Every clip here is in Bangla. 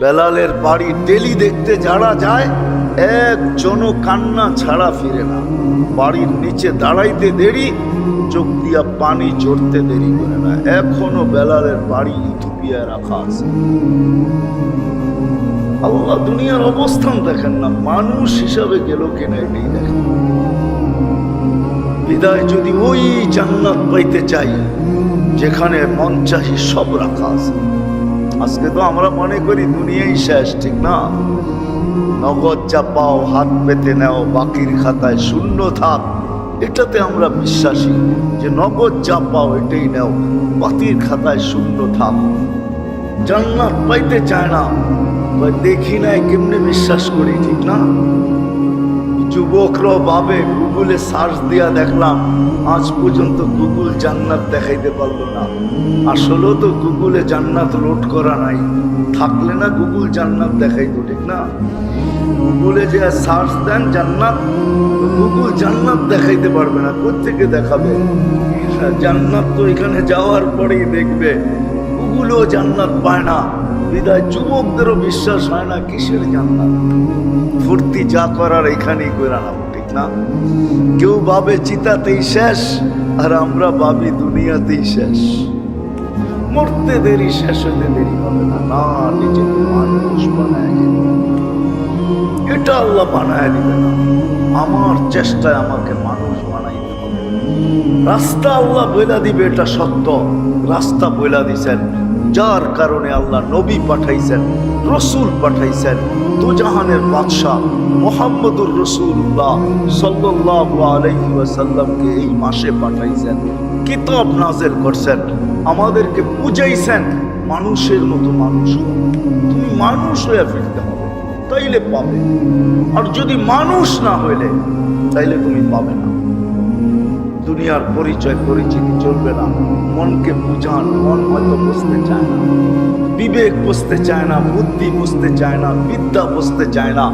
বেলালের বাড়ি ডেলি দেখতে যারা যায়, একজনও কান্না ছাড়া ফিরে না। বাড়ির নিচে দাঁড়াইতে দেরি, চোখ দিয়া পানি চড়তে দেরি করে না। এখনও বেলালের বাড়ি ইথিওপিয়ায় রাখা আছে। আল্লাহ দুনিয়ার অবস্থান দেখেন না, মানুষ হিসাবে গেল কিনা এটাই দেখেন। বিদায় যদি ওই জান্নাত পাইতে চাই, যেখানে মন সব রাখা আছে। আজকে তো আমরা মনে করি দুনিয়াই শেষ, ঠিক না? নগদ যা পাও, হাত পেতে নেও, বাকির খাতায় শূন্য থাক। এটাতে আমরা বিশ্বাসী যে নগদ যা পাও, এটাই নেও, বাকির খাতায় শূন্য থাক। জান্নাত পাইতে চায় না দেখি নাই, কেমনে বিশ্বাস করি, ঠিক না? যুবকরাও ভাবে গুগলে সার্চ দিয়া দেখলাম, আজ পর্যন্ত গুগল জান্নাত দেখাইতে পারল না। আসলেও তো গুগলে জান্নাত লোড করা নাই। থাকলে না গুগল জান্নাত দেখাইতো, ঠিক না? গুগলে যে সার্চ দেন জান্নাত গুগল জান্নাত দেখাইতে পারবে না কোথেকে দেখাবে? জান্নাত তো এখানে যাওয়ার পরেই দেখবে। গুগলও জান্নাত পায় না। বিদায় যুবকদেরও বিশ্বাস হয় না কিসের জান্নাত। ফুর্তি যা করার এখানেই করে আনাবো ঠিক না? কেউ ভাবে চিতাতেই শেষ, আর আমরা ভাবি দুনিয়াতেই শেষ। মরতে দেরি, শেষ হতে দেরি হবে না। না মানুষ বানায় এটা আল্লাহ বানায় দিবে না আমার চেষ্টায় আমাকে মানুষ বানাইতে হবে। রাস্তা আল্লাহ বইলা দিবে, এটা সত্য। রাস্তা বইলা দিছেন। যার কারণে আল্লাহ নবী পাঠাইছেন, রসুল পাঠাইছেন, দুজাহানের বাদশাহ মোহাম্মদুর রসুল্লাহ সাল্লাহ আলহি ওয়াসাল্লামকে এই মাসে পাঠাইছেন, কিতাব নাজেল করছেন, আমাদেরকে বুঝাইছেন, মানুষের মতো মানুষ তুমি মানুষ হয়ে ফিরতে হবে, তাইলে পাবে। আর যদি মানুষ না হইলে, তাইলে তুমি পাবে না। দুনিয়ার পরিচয়, পরিচিতি চলবে না। মনকে বুঝান, মন হয়তো বুঝতে চায় না। বিবেক বুঝতে চায় না, বুদ্ধি বুঝতে চায় না, বিদ্যা বুঝতে চায় না।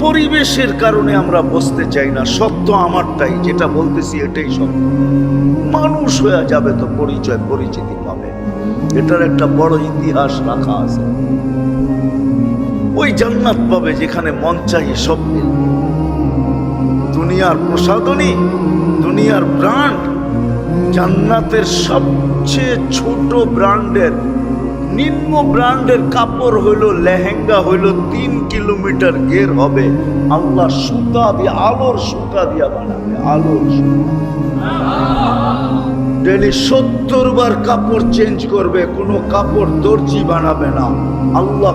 পরিবেশের কারণে আমরা বসতে চাই না, সত্য আমারটাই, যেটা বলতেছি এটাই সত্য। মানুষ হয়ে যাবে তো পরিচয়, পরিচিতি পাবে। এটার একটা বড় ইতিহাস রাখা আছে। ওই জান্নাত পাবে যেখানে মন চাই সব দুনিয়ার প্রসাদনী দুনিয়ার ব্র্যান্ড জান্নাতের সবচেয়ে ছোট ব্র্যান্ডের নিম্ন ব্র্যান্ডের কাপড় হইল লেহেঙ্গা হইল তিন কিলোমিটার ঘের হবে। আল্লাহ সুতা দিয়ে, আলোর সুতা দিয়া বানাবে, আলোর ডেলি সত্তর বার কাপড় চেঞ্জ করবে, কোনো কাপড় দর্জি বানাবে না। আল্লাহ